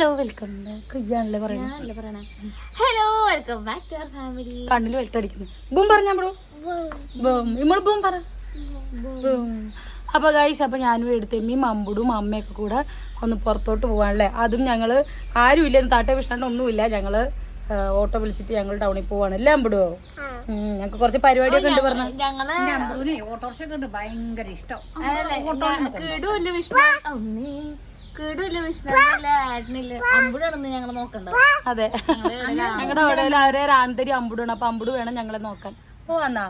Hello welcome back ഇയാണല്ലേ പറയുന്നത് hello welcome back to our family കണ്ണിൽ വെട്ടടിക്കുന്നു. ബൂം പറഞ്ഞ ബ്രോ? ബൂം. ഇമ്മൾ ബൂം പറ. ബൂം. അപ്പൊ ഗൈസ് അപ്പൊ ഞാനും എടുത്തമ്മയും അമ്പുടും അമ്മയൊക്കെ കൂടെ ഒന്ന് പുറത്തോട്ട് പോവാണല്ലേ? അതും ഞങ്ങൾ ആരും ഇല്ല താട്ടെ വിഷാണ്ട് ഒന്നുമില്ല. ഞങ്ങൾ ഓട്ടോ വിളിച്ചിട്ട് ഞങ്ങൾ ടൗണിൽ പോവാണ്. അല്ലേ അമ്പുടോ? ഞങ്ങക്ക് കുറച്ച് പരിപാടിയൊക്കെ ഉണ്ട് പറഞ്ഞു. ഞങ്ങൾ ഓട്ടോറിക്ഷ ഭയങ്കര ഇഷ്ടം. ഞങ്ങൾ നോക്കണ്ടത് അതെ. ഞങ്ങളുടെ അവിടെ അവരെ ആന്തരി അമ്പുടാണ് അപ്പൊ അമ്പുട് വേണം ഞങ്ങളെ നോക്കാൻ. പോവാന്നാ?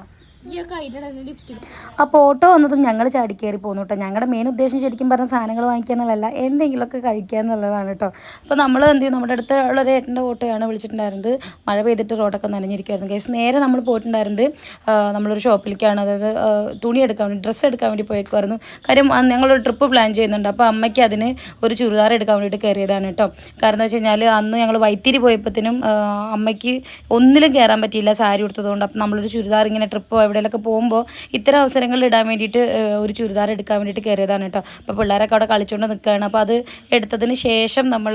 അപ്പോൾ ഓട്ടോ വന്നതും ഞങ്ങൾ ചാടിക്കയറി പോന്നു കേട്ടോ ഞങ്ങളുടെ മെയിൻ ഉദ്ദേശം ശരിക്കും പറഞ്ഞ സാധനങ്ങൾ വാങ്ങിക്കുക എന്നുള്ളതല്ല എന്തെങ്കിലുമൊക്കെ കഴിക്കുക എന്നുള്ളതാണ് കേട്ടോ അപ്പോൾ നമ്മൾ എന്ത് ചെയ്യും നമ്മുടെ അടുത്തുള്ള ഒരു ഏട്ടന്റെ ഓട്ടോയാണ് വിളിച്ചിട്ടുണ്ടായിരുന്നത്. മഴ പെയ്തിട്ട് റോഡൊക്കെ നനഞ്ഞിരിക്കുമായിരുന്നു കേസ് നേരെ നമ്മൾ പോയിട്ടുണ്ടായിരുന്നത് നമ്മളൊരു ഷോപ്പിലേക്കാണ് അതായത് തുണി എടുക്കാൻ വേണ്ടി ഡ്രസ്സ് എടുക്കാൻ വേണ്ടി പോയേക്കുമായിരുന്നു കാര്യം ഞങ്ങളൊരു ട്രിപ്പ് പ്ലാൻ ചെയ്യുന്നുണ്ട്. അപ്പോൾ അമ്മയ്ക്ക് അതിന് ഒരു ചുരിദാർ എടുക്കാൻ വേണ്ടിയിട്ട് കയറിയതാണ് കേട്ടോ കാരണം എന്താ വെച്ച് കഴിഞ്ഞാൽ അന്ന് ഞങ്ങൾ വൈത്തിരി പോയപ്പോഴത്തേനും അമ്മയ്ക്ക് ഒന്നിലും കയറാൻ പറ്റിയില്ല സാരി കൊടുത്തതുകൊണ്ട് അപ്പം നമ്മളൊരു ചുരിദാർ ഇങ്ങനെ ട്രിപ്പോ എവിടെയെങ്കിലൊക്കെ പോകുമ്പോൾ ഇത്തരം അവസരങ്ങളിൽ ഇടാൻ വേണ്ടിയിട്ട് ഒരു ചുരിദാർ എടുക്കാൻ വേണ്ടിയിട്ട് കയറിയതാണ് കേട്ടോ. അപ്പോൾ പിള്ളേരൊക്കെ അവിടെ കളിച്ചുകൊണ്ട് നിൽക്കുകയാണ് അപ്പോൾ അത് എടുത്തതിന് ശേഷം നമ്മൾ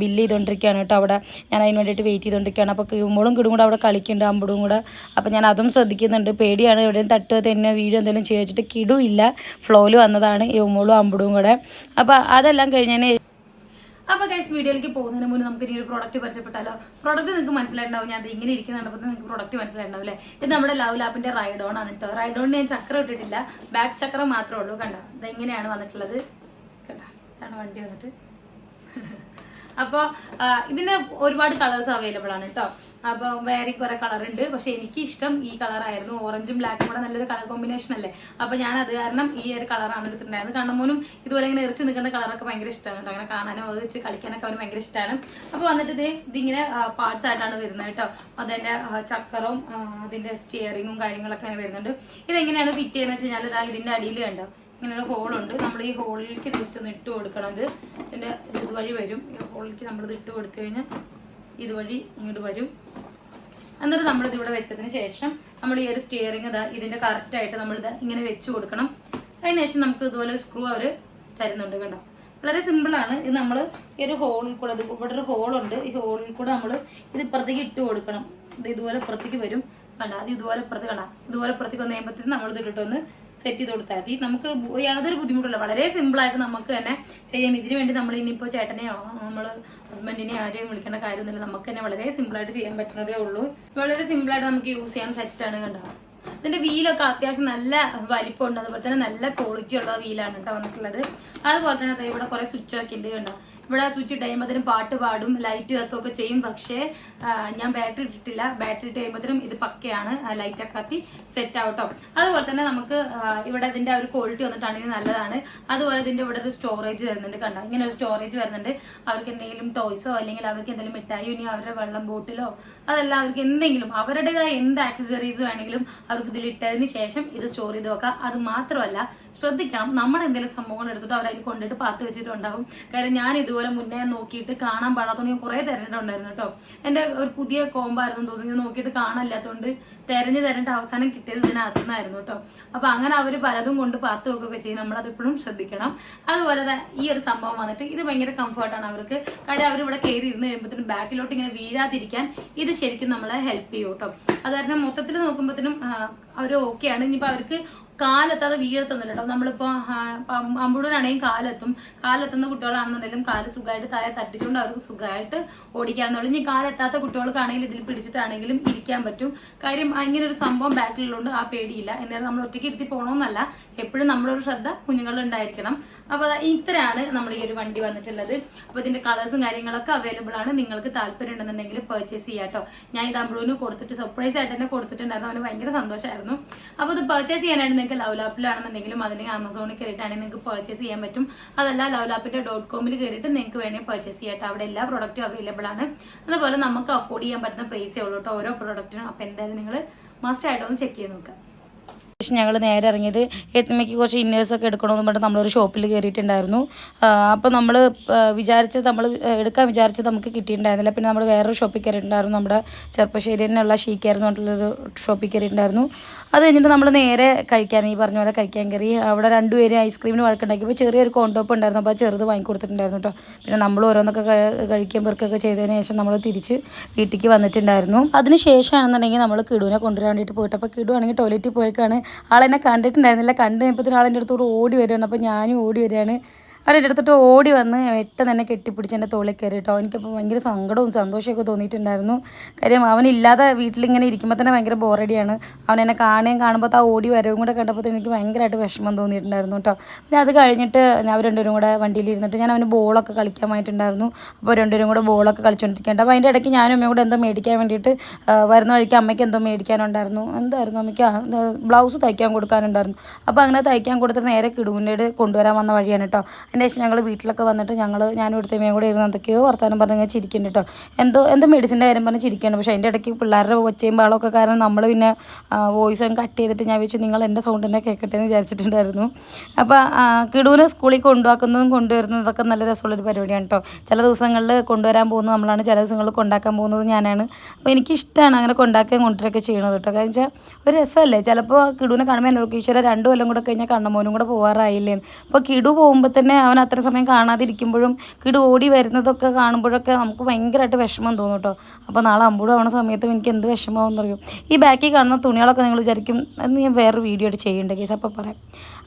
ബില്ല് ചെയ്തുകൊണ്ടിരിക്കുകയാണ് കേട്ടോ അവിടെ. ഞാൻ അതിന് വേണ്ടിയിട്ട് വെയിറ്റ് ചെയ്തുകൊണ്ടിരിക്കുകയാണ് അപ്പോൾ കിഴുമ്പോളും കിടും കൂടെ അവിടെ കളിക്കുന്നുണ്ട് അമ്പടും കൂടെ. അപ്പോൾ ഞാൻ അതും ശ്രദ്ധിക്കുന്നുണ്ട്. പേടിയാണ് എവിടെയും തട്ട് തന്നെ വീഡിയോ എന്തെങ്കിലും ചെയ്യിച്ചിട്ട് കിടും ഇല്ല. ഫ്ലോയിൽ വന്നതാണ് യുമ്മോളും അമ്പടും കൂടെ. അപ്പോൾ അതെല്ലാം കഴിഞ്ഞതിന് ഗൈസ് വീഡിയോയിലേക്ക് പോകുന്നതിന് മുന്നേ നമുക്ക് ഇനി ഒരു പ്രോഡക്റ്റ് പരിചയപ്പെട്ടാലോ? പ്രോഡക്റ്റ് നിങ്ങൾക്ക് മനസ്സിലായിട്ടുണ്ടാവും. ഞാൻ ഇങ്ങനെ ഇരിക്കുന്നുണ്ടപ്പോൾ നിങ്ങൾക്ക് പ്രോഡക്റ്റ് മനസ്സിലായിട്ടുണ്ടാവും അല്ലേ? ഇത് നമ്മുടെ ലവ് ലാപ്പിന്റെ ഓൺ ആണ് കേട്ടോ റൈഡോണിന് ഞാൻ ചക്രം ഇട്ടിട്ടില്ല. ബാക്ക് ചക്രം മാത്രമേ ഉള്ളൂ. കണ്ടോ? ഇതെങ്ങനെയാണ് വന്നിട്ടുള്ളത്. കണ്ടോ? ഇതാണ് വണ്ടി വന്നിട്ട്. അപ്പോൾ ഇതിന് ഒരുപാട് കളേഴ്സ് അവൈലബിൾ ആണ് കേട്ടോ അപ്പോൾ വേറെ കുറെ കളർ ഉണ്ട്. പക്ഷെ എനിക്ക് ഇഷ്ടം ഈ കളറായിരുന്നു ഓറഞ്ചും ബ്ലാക്കും കൂടെ നല്ലൊരു കളർ കോമ്പിനേഷൻ അല്ലേ? അപ്പൊ ഞാൻ അത് കാരണം ഈ ഒരു കളറാണ് എടുത്തിട്ടുണ്ടായിരുന്നത്. കണ്ണമോനും ഇതുപോലെ ഇങ്ങനെ എറിച്ച് നിൽക്കുന്ന കളറൊക്കെ ഭയങ്കര ഇഷ്ടമാണ് കേട്ടോ അങ്ങനെ കാണാനും അത് വെച്ച് കളിക്കാനൊക്കെ അവന് ഭയങ്കര ഇഷ്ടമാണ് അപ്പൊ വന്നിട്ട് ഇത് ഇതിങ്ങനെ പാർട്സ് ആയിട്ടാണ് വരുന്നത് കേട്ടോ അതിന്റെ ചക്കറും അതിന്റെ സ്റ്റിയറിങ്ങും കാര്യങ്ങളൊക്കെ അങ്ങനെ വരുന്നുണ്ട്. ഇതെങ്ങനെയാണ് ഫിറ്റ് ചെയ്യുന്നത് വെച്ച് കഴിഞ്ഞാൽ ഇതാ ഇതിന്റെ അടിയിൽ കണ്ടോ? ഇങ്ങനെ ഒരു ഹോളുണ്ട്. നമ്മൾ ഈ ഹോളിലേക്ക് ജസ്റ്റ് ഒന്ന് ഇട്ട് കൊടുക്കണം. ഇതിന്റെ ഇതുവഴി വരും. ഈ ഹോളിലേക്ക് നമ്മളിത് ഇട്ട് കൊടുത്തു കഴിഞ്ഞാൽ ഇതുവഴി ഇങ്ങോട്ട് വരും. എന്നിട്ട് നമ്മളിത് ഇവിടെ വെച്ചതിന് ശേഷം നമ്മൾ ഈ ഒരു സ്റ്റിയറിംഗ് ഇതാ ഇതിന്റെ കറക്റ്റായിട്ട് നമ്മളിത് ഇങ്ങനെ വെച്ച് കൊടുക്കണം. അതിന് ശേഷം നമുക്ക് ഇതുപോലെ സ്ക്രൂ അവർ തരുന്നുണ്ട് കണ്ടോ? വളരെ സിമ്പിളാണ് ഇത് നമ്മൾ ഈ ഒരു ഹോളിൽ കൂടെ ഇവിടെ ഒരു ഹോളുണ്ട് ഈ ഹോളിൽ കൂടെ നമ്മൾ ഇത് ഇപ്പുറത്തേക്ക് ഇട്ട് കൊടുക്കണം. ഇത് ഇതുപോലെ ഇപ്പുറത്തേക്ക് വരും. കണ്ട? അത് ഇതുപോലെ ഇപ്പുറത്ത് കണ്ട? ഇതുപോലെ ഇപ്പുറത്തേക്ക് വന്ന് കഴിയുമ്പോഴത്തേക്കും നമ്മളിത് ഇട്ടിട്ടൊന്ന് സെറ്റ് ചെയ്ത് കൊടുത്താൽ മതി. നമുക്ക് യാതൊരു ബുദ്ധിമുട്ടില്ല വളരെ സിമ്പിൾ ആയിട്ട് നമുക്ക് തന്നെ ചെയ്യാം. ഇതിനു വേണ്ടി നമ്മൾ ഇനിയിപ്പോൾ ചേട്ടനെയോ നമ്മൾ ഹസ്ബൻഡിനെയോ ആരെയും വിളിക്കേണ്ട കാര്യമൊന്നുമില്ല. നമുക്ക് തന്നെ വളരെ സിമ്പിൾ ആയിട്ട് ചെയ്യാൻ പറ്റുന്നതേ ഉള്ളൂ. വളരെ സിമ്പിൾ ആയിട്ട് നമുക്ക് യൂസ് ചെയ്യാൻ സെറ്റാണ് കണ്ടോ? ഇതിന്റെ വീലൊക്കെ അത്യാവശ്യം നല്ല വലിപ്പമുണ്ട്. അതുപോലെ തന്നെ നല്ല ക്വാളിറ്റി ഉള്ള വീലാണ് കേട്ടോ വന്നിട്ടുള്ളത്. അതുപോലെ തന്നെ ഇവിടെ കുറെ സ്വിച്ച് ഒക്കെ ഉണ്ട് കണ്ടോ? ഇവിടെ സ്വിച്ച് ഇട്ട് കഴിയുമ്പോഴത്തേനും പാട്ട് പാടും ലൈറ്റ് കത്തുമൊക്കെ ചെയ്യും. പക്ഷേ ഞാൻ ബാറ്ററി ഇട്ടിട്ടില്ല. ബാറ്ററി ഇട്ട് കഴിയുമ്പോഴത്തേനും ഇത് പക്കയാണ് ലൈറ്റ് കത്തി സെറ്റ് ആവട്ടോ. അതുപോലെ തന്നെ നമുക്ക് ഇവിടെ ഇതിന്റെ ഒരു ക്വാളിറ്റി വന്നിട്ടാണെങ്കിൽ നല്ലതാണ്. അതുപോലെ ഇതിന്റെ ഇവിടെ ഒരു സ്റ്റോറേജ് വരുന്നുണ്ട് കണ്ടോ? ഇങ്ങനെ ഒരു സ്റ്റോറേജ് വരുന്നുണ്ട്. അവർക്ക് എന്തെങ്കിലും ടോയ്സോ അല്ലെങ്കിൽ അവർക്ക് എന്തെങ്കിലും മിഠായി ഇനി അവരുടെ വെള്ളം ബോട്ടിലോ അതല്ല അവർക്ക് എന്തെങ്കിലും അവരുടേതായ എന്ത് ആക്സസറീസ് വേണമെങ്കിലും അവർക്ക് ഇതിൽ ഇട്ടതിന് ശേഷം ഇത് സ്റ്റോർ ചെയ്ത് വെക്കാം. അത് മാത്രമല്ല ശ്രദ്ധിക്കാം നമ്മുടെ എന്തെങ്കിലും സംഭവങ്ങൾ എടുത്തിട്ട് അവർ അതിൽ കൊണ്ടിട്ട് പാത്ത് വെച്ചിട്ടുണ്ടാവും. കാര്യം ഞാൻ ഇതുപോലെ മുന്നേ നോക്കിയിട്ട് കാണാൻ പാടാത്ത ഞാൻ കുറെ തിരഞ്ഞിട്ടുണ്ടായിരുന്നു കേട്ടോ. എന്റെ ഒരു പുതിയ കോമ്പായിരുന്നു തോന്നി ഞാൻ നോക്കിയിട്ട് കാണാനില്ലാത്തതുകൊണ്ട് തെരഞ്ഞു തെരഞ്ഞിട്ട് അവസാനം കിട്ടിയത് ഞാൻ നിന്നായിരുന്നു കേട്ടോ. അപ്പൊ അങ്ങനെ അവർ പലതും കൊണ്ട് പാത്ത് വെക്കുകയൊക്കെ ചെയ്യും നമ്മളത് ഇപ്പോഴും ശ്രദ്ധിക്കണം. അതുപോലെ ഈ ഒരു സംഭവം വന്നിട്ട് ഇത് ഭയങ്കര കംഫർട്ടാണ് അവർക്ക്. കാര്യം അവരിവിടെ കയറി ഇരുന്ന് കഴിയുമ്പോഴത്തേനും ബാക്കിലോട്ട് ഇങ്ങനെ വീഴാതിരിക്കാൻ ഇത് ശരിക്കും നമ്മളെ ഹെൽപ്പ് ചെയ്യും കേട്ടോ. അത് കാരണം മൊത്തത്തിൽ നോക്കുമ്പോഴത്തേനും അവർ ഓക്കെയാണ് ഇനിയിപ്പോൾ അവർക്ക് കാലെത്താതെ വീഴത്തൊന്നുമില്ല കേട്ടോ. നമ്മളിപ്പോ അമ്പുടനാണെങ്കിൽ കാലെത്തും. കാലെത്തുന്ന കുട്ടികളാണെന്നുണ്ടെങ്കിലും കാൽ സുഖമായിട്ട് തലയെ തട്ടിച്ചുകൊണ്ട് അവർക്ക് സുഖമായിട്ട് ഓടിക്കാന്നുള്ളൂ ഇനി കാലെത്താത്ത കുട്ടികൾക്കാണെങ്കിലും ഇതിൽ പിടിച്ചിട്ടാണെങ്കിലും ഇരിക്കാൻ പറ്റും. കാര്യം ഇങ്ങനെ ഒരു സംഭവം ബാക്കിലുള്ളതുകൊണ്ട് ആ പേടിയില്ല. എന്നാലും നമ്മൾ ഒറ്റയ്ക്ക് ഇരുത്തി പോകണമെന്നല്ല എപ്പോഴും നമ്മളൊരു ശ്രദ്ധ കുഞ്ഞുങ്ങളിൽ ഉണ്ടായിരിക്കണം അപ്പൊ ഇത്രയാണ് നമ്മുടെ ഈ ഒരു വണ്ടി വന്നിട്ടുള്ളത്. അപ്പൊ ഇതിന്റെ കളേഴ്സും കാര്യങ്ങളൊക്കെ അവൈലബിൾ ആണ് നിങ്ങൾക്ക് താല്പര്യം ഉണ്ടെന്നുണ്ടെങ്കിൽ പർച്ചേസ് ചെയ്യാട്ടോ ഞാൻ ഇത് അമ്പ്രൂവിന് കൊടുത്തിട്ട് സർപ്രൈസ് ആയിട്ട് തന്നെ കൊടുത്തിട്ടുണ്ടായിരുന്നു. അവന് ഭയങ്കര സന്തോഷമായിരുന്നു അപ്പൊ ഇത് പർച്ചേസ് ചെയ്യാനായിട്ട് നിങ്ങൾക്ക് ലവ് ലാപ്പിലാണെന്നുണ്ടെങ്കിലും അല്ലെങ്കിൽ ആമസോണിൽ കയറിയിട്ടാണെങ്കിൽ നിങ്ങൾക്ക് പർച്ചേസ് ചെയ്യാൻ പറ്റും. അതല്ല ലവ് ലാപ്പിന്റെ ഡോട്ട് കോമിൽ കയറിയിട്ട് നിങ്ങൾക്ക് വേണമെങ്കിൽ പർച്ചേസ് ചെയ്യാം കേട്ടോ. അവിടെ എല്ലാ പ്രോഡക്റ്റും അവൈലബിൾ ആണ്. അതുപോലെ നമുക്ക് അഫോർഡ് ചെയ്യാൻ പറ്റുന്ന പ്രൈസേ ഉള്ളൂ കേട്ടോ ഓരോ പ്രോഡക്റ്റിനും അപ്പൊ എന്തായാലും നിങ്ങൾ മസ്റ്റ് ആയിട്ടൊന്ന് ചെക്ക് ചെയ്ത് നോക്കാം പക്ഷെ ഞങ്ങൾ നേരെ ഇറങ്ങിയത് എത്തുമ്മയ്ക്ക് കുറച്ച് ഇന്നേഴ്സ് ഇന്നേഴ്സൊക്കെ എടുക്കണമെന്ന് പറഞ്ഞിട്ട് നമ്മളൊരു ഷോപ്പിൽ കയറിയിട്ടുണ്ടായിരുന്നു അപ്പോൾ നമ്മൾ വിചാരിച്ചത് നമ്മൾ എടുക്കാൻ വിചാരിച്ചത് നമുക്ക് കിട്ടിയിട്ടുണ്ടായിരുന്നില്ല. പിന്നെ നമ്മൾ വേറൊരു ഷോപ്പിൽ കയറിയിട്ടുണ്ടായിരുന്നു നമ്മുടെ ചെറുപ്പശ്ശേരി തന്നെയുള്ള ഷീക്കായിരുന്നു പറഞ്ഞിട്ടുള്ളൊരു ഷോപ്പിൽ കയറിയിട്ടുണ്ടായിരുന്നു അത് കഴിഞ്ഞിട്ട് നമ്മൾ നേരെ കഴിക്കാൻ ഈ പറഞ്ഞ പോലെ കഴിക്കാൻ കയറി. അവിടെ രണ്ടുപേരും ഐസ്ക്രീമിന് വഴക്കുണ്ടാക്കിയപ്പോൾ ചെറിയൊരു കോണ്ടോപ്പ് ഉണ്ടായിരുന്നു. അപ്പോൾ ചെറുത് ചെറുത് വാങ്ങിക്കൊടുത്തിട്ടുണ്ടായിരുന്നു കേട്ടോ പിന്നെ നമ്മൾ ഓരോന്നൊക്കെ കഴിക്കാൻ പെറുക്കൊക്കെ ചെയ്തതിന് ശേഷം നമ്മൾ തിരിച്ച് വീട്ടിലേക്ക് വന്നിട്ടുണ്ടായിരുന്നു. അതിന് ശേഷമാണെന്നുണ്ടെങ്കിൽ നമ്മൾ കിടുവിനെ കൊണ്ടുവരാൻ വേണ്ടിയിട്ട് പോയിട്ട്. അപ്പോൾ കിടുവാണെങ്കിൽ ടോയ്ലറ്റിൽ പോയേക്കാണ്. ആളെന്നെ കണ്ടിട്ടുണ്ടായിരുന്നില്ല. കണ്ടു കഴിഞ്ഞപ്പോൾ ആളെന്റെ അടുത്തോട് ഓടി വരുവാണ്. അപ്പോൾ ഞാനും ഓടി വരികയാണ്. അവൻ എന്റെ അടുത്തിട്ട് ഓടി വന്ന് പെട്ടെന്ന് തന്നെ കെട്ടിപ്പിടിച്ച് എന്റെ തോളിൽ കയറി കേട്ടോ. എനിക്കപ്പോൾ ഭയങ്കര സങ്കടവും സന്തോഷമൊക്കെ തോന്നിയിട്ടുണ്ടായിരുന്നു. കാര്യം അവനില്ലാതെ വീട്ടിലിങ്ങനെ ഇരിക്കുമ്പോൾ തന്നെ ഭയങ്കര ബോറടിയാണ്. അവൻ എന്നെ കാണുകയും കാണുമ്പോൾ ആ ഓടി വരവും കൂടെ കണ്ടപ്പോൾ എനിക്ക് ഭയങ്കരമായിട്ട് വിഷമം തോന്നിയിട്ടുണ്ടായിരുന്നു കേട്ടോ. പിന്നെ അത് കഴിഞ്ഞിട്ട് ഞാൻ രണ്ടുപേരും കൂടെ വണ്ടിയിൽ ഇരുന്നിട്ട് ഞാൻ അവന് ബോളൊക്കെ കളിക്കാൻ പോയിട്ടുണ്ടായിരുന്നു അപ്പോൾ രണ്ടുപേരും കൂടെ ബോളൊക്കെ കളിച്ചുകൊണ്ടിരിക്കേണ്ട അപ്പോൾ അതിന്റെ ഇടയ്ക്ക് ഞാനും അമ്മയും കൂടെ എന്തോ മേടിക്കാൻ വേണ്ടിയിട്ട് വരുന്ന വഴിക്ക് അമ്മയ്ക്ക് എന്തോ മേടിക്കാനുണ്ടായിരുന്നു. എന്തായിരുന്നു അമ്മയ്ക്ക്? ബ്ലൗസ് തയ്ക്കാൻ കൊടുക്കാനുണ്ടായിരുന്നു. അപ്പോൾ അങ്ങനെ തയ്ക്കാൻ കൊടുത്തിട്ട് നേരെ കിടുവിന്റെ കൊണ്ടുവരാൻ വന്ന വഴിയാണ് കേട്ടോ. അതിന്റെ ശേഷം ഞങ്ങൾ വീട്ടിലൊക്കെ വന്നിട്ട് ഞങ്ങൾ ഞാനും ഇവിടുത്തെ മേയും കൂടെ ഇരുന്ന് എന്തൊക്കെയോ വർത്താനം പറഞ്ഞ് ഞാൻ ചിരിക്കുന്നുണ്ട് കേട്ടോ എന്തോ എന്തോ മെഡിസിന്റെ കാര്യം പറഞ്ഞ് ചിരിക്കുകയാണ് പക്ഷേ അതിന്റെ ഇടയ്ക്ക് പിള്ളേരുടെ ഒച്ചയും പാളമൊക്കെ കാരണം നമ്മൾ പിന്നെ വോയിസ് അങ്ങ് കട്ട് ചെയ്തിട്ട് ഞാൻ വെച്ചു നിങ്ങൾ എന്റെ സൗണ്ട് തന്നെ കേൾക്കട്ടെ എന്ന് വിചാരിച്ചിട്ടുണ്ടായിരുന്നു. അപ്പോൾ കിടുവിനെ സ്കൂളിൽ കൊണ്ടുവാക്കുന്നതും കൊണ്ടുവരുന്നതൊക്കെ നല്ല രസമുള്ളൊരു പരിപാടിയാണ് കേട്ടോ ചില ദിവസങ്ങളിൽ കൊണ്ടുവരാൻ പോകുന്നത് നമ്മളാണ് ചില ദിവസങ്ങളിൽ കൊണ്ടാക്കാൻ പോകുന്നത് ഞാനാണ്. അപ്പോൾ എനിക്കിഷ്ടമാണ് അങ്ങനെ കൊണ്ടാക്കുകയും കൊണ്ടുവരൊക്കെ ചെയ്യണത് കേട്ടോ കാരണം വെച്ചാൽ ഒരു രസമല്ലേ? ചിലപ്പോൾ കിടുവിനെ കാണുമ്പോൾ എന്നോട് ഈശ്വര രണ്ടു കൊല്ലം കൂടെ കഴിഞ്ഞാൽ കണ്ണമോനും കൂടെ പോകാറായില്ലേ അപ്പോൾ കിടു പോകുമ്പോൾ തന്നെ അവൻ അത്ര സമയം കാണാതിരിക്കുമ്പോഴും കിട് ഓടി വരുന്നതൊക്കെ കാണുമ്പോഴൊക്കെ നമുക്ക് ഭയങ്കരമായിട്ട് വിഷമം തോന്നും കേട്ടോ അപ്പോൾ നാളെ അമ്പൂടെ ആവണ സമയത്തും എനിക്ക് എന്ത് വിഷമമാവെന്നറിയും ഈ ബാക്കിൽ കാണുന്ന തുണികളൊക്കെ നിങ്ങൾ വിചാരിക്കും അത് ഞാൻ വേറൊരു വീഡിയോ ആയിട്ട് ചെയ്യേണ്ട കേസ്. അപ്പോൾ പറയാം.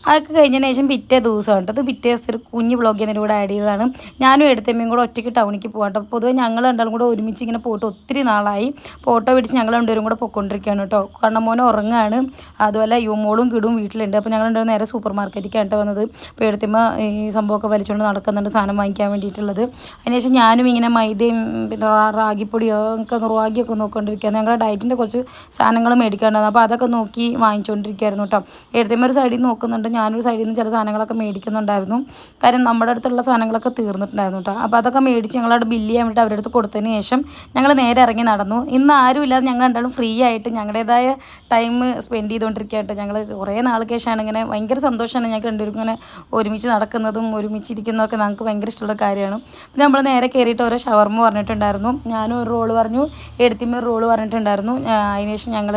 അതൊക്കെ കഴിഞ്ഞതിന് ശേഷം പിറ്റേ ദിവസം കേട്ടോ. അത് പിറ്റേ ദിവസത്തെ ഒരു കുഞ്ഞ് വ്ളോഗ് എന്നതിന്റെ കൂടെ ആഡ് ചെയ്തതാണ്. ഞാനും എടുത്തമ്മയും കൂടെ ഒറ്റയ്ക്ക് ടൗണിലേക്ക് പോകാം കേട്ടോ. പൊതുവേ ഞങ്ങൾ രണ്ടാളും കൂടെ ഒരുമിച്ച് ഇങ്ങനെ പോയിട്ട് ഒത്തിരി നാളായി. ഫോട്ടോ പിടിച്ച് ഞങ്ങൾ രണ്ടുപേരും കൂടെ പൊയ്ക്കൊണ്ടിരിക്കുകയാണ് കേട്ടോ. കാരണം മോനെ ഉറങ്ങാണ്. അതുപോലെ യുവമോളും കിടും വീട്ടിലുണ്ട്. അപ്പോൾ ഞങ്ങൾ രണ്ടുപേരും നേരെ സൂപ്പർ മാർക്കറ്റിലേക്കാണ് കേട്ടോ വന്നത്. അപ്പോൾ എടുത്തമ്മ ഈ സംഭവമൊക്കെ വലിച്ചുകൊണ്ട് നടക്കുന്നുണ്ട് സാധനം വാങ്ങിക്കാൻ വേണ്ടിയിട്ടുള്ളത്. അതിനുശേഷം ഞാനും ഇങ്ങനെ മൈദയും പിന്നെ റാഗിപ്പൊടിയോ ഒക്കെ റാഗിയൊക്കെ നോക്കിക്കൊണ്ടിരിക്കുകയാണ്. ഞങ്ങളുടെ ഡയറ്റിന്റെ കുറച്ച് സാധനങ്ങൾ മേടിക്കാനുണ്ടായിരുന്നു അപ്പോൾ അതൊക്കെ നോക്കി വാങ്ങിച്ചുകൊണ്ടിരിക്കുകയായിരുന്നു കേട്ടോ. എടുത്തമ്മ ഒരു സൈഡിൽ നിന്ന് നോക്കുന്നുണ്ട് ഞാനൊരു സൈഡിൽ നിന്ന് ചില സാധനങ്ങളൊക്കെ മേടിക്കുന്നുണ്ടായിരുന്നു. കാര്യം നമ്മുടെ അടുത്തുള്ള സാധനങ്ങളൊക്കെ തീർന്നിട്ടുണ്ടായിരുന്നു കേട്ടോ അപ്പോൾ അതൊക്കെ മേടിച്ച് ഞങ്ങളവിടെ ബില്ല് ചെയ്യാൻ വേണ്ടി അവരുടെ കൊടുത്തതിന് ശേഷം ഞങ്ങൾ നേരെ ഇറങ്ങി നടന്നു. ഇന്ന് ആരും ഇല്ലാതെ ഞങ്ങൾ രണ്ടാളും ഫ്രീ ആയിട്ട് ഞങ്ങളുടേതായ ടൈം സ്പെൻഡ് ചെയ്തുകൊണ്ടിരിക്കുകയാണ് കേട്ടോ ഞങ്ങൾ കുറേ നാൾക്ക് ശേഷമാണ് ഇങ്ങനെ ഭയങ്കര സന്തോഷമാണ് ഞങ്ങൾക്ക് രണ്ടുപേരും ഇങ്ങനെ ഒരുമിച്ച് നടക്കുന്നതും ഒരുമിച്ചിരിക്കുന്നതൊക്കെ ഞങ്ങൾക്ക് ഭയങ്കര ഇഷ്ടമുള്ള കാര്യമാണ്. പിന്നെ നമ്മൾ നേരെ കയറിയിട്ട് ഓരോ ഷവർമ്മ പറഞ്ഞിട്ടുണ്ടായിരുന്നു. ഞാനും ഒരു റോൾ പറഞ്ഞു എടുത്തിമ്മ ഒരു റോൾ പറഞ്ഞിട്ടുണ്ടായിരുന്നു. അതിനുശേഷം ഞങ്ങൾ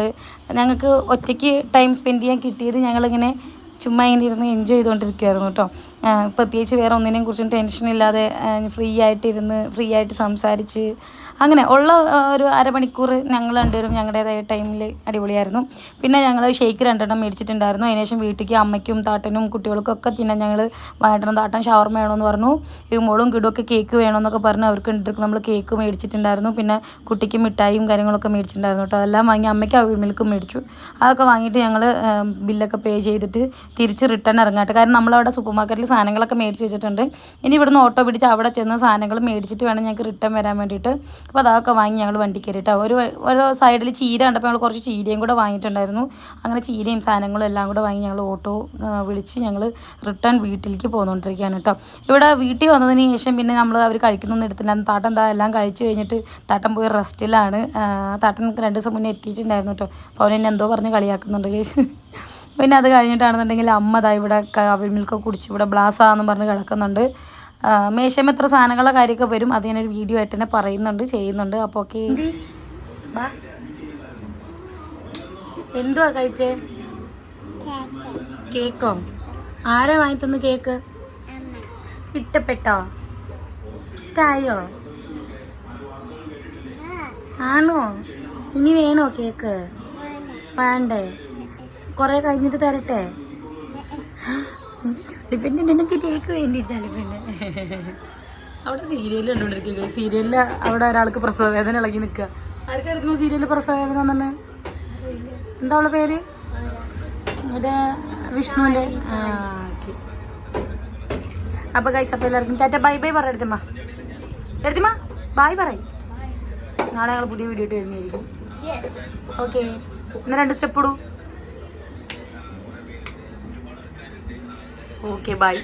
ഞങ്ങൾക്ക് ഒറ്റയ്ക്ക് ടൈം സ്പെൻഡ് ചെയ്യാൻ കിട്ടിയത് ഞങ്ങളിങ്ങനെ ചുമ്മാ ഇങ്ങനെ ഇരുന്ന് എൻജോയ് ചെയ്തുകൊണ്ടിരിക്കുമായിരുന്നു കേട്ടോ. പ്രത്യേകിച്ച് വേറെ ഒന്നിനെയും കുറിച്ചും ടെൻഷൻ ഇല്ലാതെ ഫ്രീ ആയിട്ടിരുന്ന് ഫ്രീ ആയിട്ട് സംസാരിച്ച് അങ്ങനെ ഉള്ള ഒരു അരമണിക്കൂർ ഞങ്ങൾ രണ്ടുപേരും ഞങ്ങളുടേതായ ടൈമിൽ അടിപൊളിയായിരുന്നു. പിന്നെ ഞങ്ങൾ ഷേക്ക് രണ്ടെണ്ണം മേടിച്ചിട്ടുണ്ടായിരുന്നു. അതിനുശേഷം വീട്ടിലേക്ക് അമ്മയ്ക്കും താട്ടനും കുട്ടികൾക്കും ഒക്കെ തിന്നാൻ ഞങ്ങൾ വേണ്ടണം താട്ടൻ ഷവർമ്മ വേണമെന്ന് പറഞ്ഞു. ഈ മോളും കിടുമൊക്കെ കേക്ക് വേണമെന്നൊക്കെ പറഞ്ഞ്. അവർക്ക് ഇട്ടിട്ട് നമ്മൾ കേക്ക് മേടിച്ചിട്ടുണ്ടായിരുന്നു. പിന്നെ കുട്ടിക്ക് മിഠായിയും കാര്യങ്ങളൊക്കെ മേടിച്ചിട്ടുണ്ടായിരുന്നു കേട്ടോ. എല്ലാം വാങ്ങി അമ്മയ്ക്ക് അവിൽ മിൽക്കും മേടിച്ചു. അതൊക്കെ വാങ്ങിയിട്ട് ഞങ്ങൾ ബില്ലൊക്കെ പേ ചെയ്തിട്ട് തിരിച്ച് റിട്ടേൺ ഇറങ്ങാട്ടെ കാരണം നമ്മളവിടെ സൂപ്പർ മാർക്കറ്റിൽ സാധനങ്ങളൊക്കെ മേടിച്ച് വെച്ചിട്ടുണ്ട്. ഇനി ഇവിടുന്ന് ഓട്ടോ പിടിച്ച് അവിടെ ചെന്ന് സാധനങ്ങൾ മേടിച്ചിട്ട് വേണം ഞങ്ങൾക്ക് റിട്ടേൺ വരാൻ വേണ്ടിയിട്ട്. അപ്പോൾ അതൊക്കെ വാങ്ങി ഞങ്ങൾ വണ്ടി കയറിയിട്ട്. ഒരു ഓരോ സൈഡിൽ ചീര കണ്ടപ്പോൾ ഞങ്ങൾ കുറച്ച് ചീരയും കൂടെ വാങ്ങിയിട്ടുണ്ടായിരുന്നു. അങ്ങനെ ചീരയും സാധനങ്ങളും എല്ലാം കൂടെ വാങ്ങി ഞങ്ങൾ ഓട്ടോ വിളിച്ച് ഞങ്ങൾ റിട്ടേൺ വീട്ടിലേക്ക് പോന്നുകൊണ്ടിരിക്കുകയാണ് കേട്ടോ. ഇവിടെ വീട്ടിൽ വന്നതിന് ശേഷം പിന്നെ നമ്മൾ അവർ കഴിക്കുന്നൊന്നും എടുത്തില്ല. താട്ടൻ എന്താ എല്ലാം കഴിച്ച് കഴിഞ്ഞിട്ട് താട്ടൻ പോയി റെസ്റ്റിലാണ് താട്ടൻ രണ്ട് ദിവസം മുന്നേ എത്തിയിട്ടുണ്ടായിരുന്നു കേട്ടോ. അപ്പോൾ അവൻ എന്നെ എന്തോ പറഞ്ഞ് കളിയാക്കുന്നുണ്ട് കേസ്. പിന്നെ അത് കഴിഞ്ഞിട്ടാണെന്നുണ്ടെങ്കിൽ അമ്മ ദാ ഇവിടെ കാവിൽ മിൽക്ക് കുടിച്ച് ഇവിടെ ബ്ലാസാന്നും പറഞ്ഞ് കിടക്കുന്നുണ്ട്. മേശം എത്ര സാധനങ്ങളുടെ കാര്യമൊക്കെ വരും. അത് ഞാനൊരു വീഡിയോ ആയിട്ട് തന്നെ പറയുന്നുണ്ട് ചെയ്യുന്നുണ്ട്. അപ്പോൾ ഓക്കെ. എന്തുവാ കഴിച്ചേ? കേക്കോ? ആരാ വാങ്ങി തന്നു കേക്ക്? ഇഷ്ടപ്പെട്ടോ? ഇഷ്ടായോ? ആണോ? ഇനി വേണോ കേക്ക്? വേണ്ടേ. കുറെ കഴിഞ്ഞിട്ട് തരട്ടെ? നിനക്ക് അവിടെ സീരിയൽ കണ്ടുകൊണ്ടിരിക്കുന്നത് സീരിയലിൽ അവിടെ ഒരാൾക്ക് പ്രസവ വേദന ഇളകി നിൽക്കുക. ആർക്കെടുക്കുന്നു സീരിയലിൽ പ്രസവ വേദന തന്നെ എന്താ ഉള്ള പേര്? മറ്റേ വിഷ്ണുവിന്റെ ആ ഓക്കെ അപ്പോൾ കഴിച്ച അപ്പോൾ എല്ലാവർക്കും ടാറ്റ ബൈ ബൈ പറ എടുത്തമ്മ. എടുത്തമ്മ ബൈ പറയും. നാളെ ഞങ്ങൾ പുതിയ വീഡിയോ ഇട്ട് വരുന്നതായിരിക്കും. ഓക്കെ ഇന്ന് രണ്ട് സ്റ്റെപ്പ് ഇടൂ. Okay bye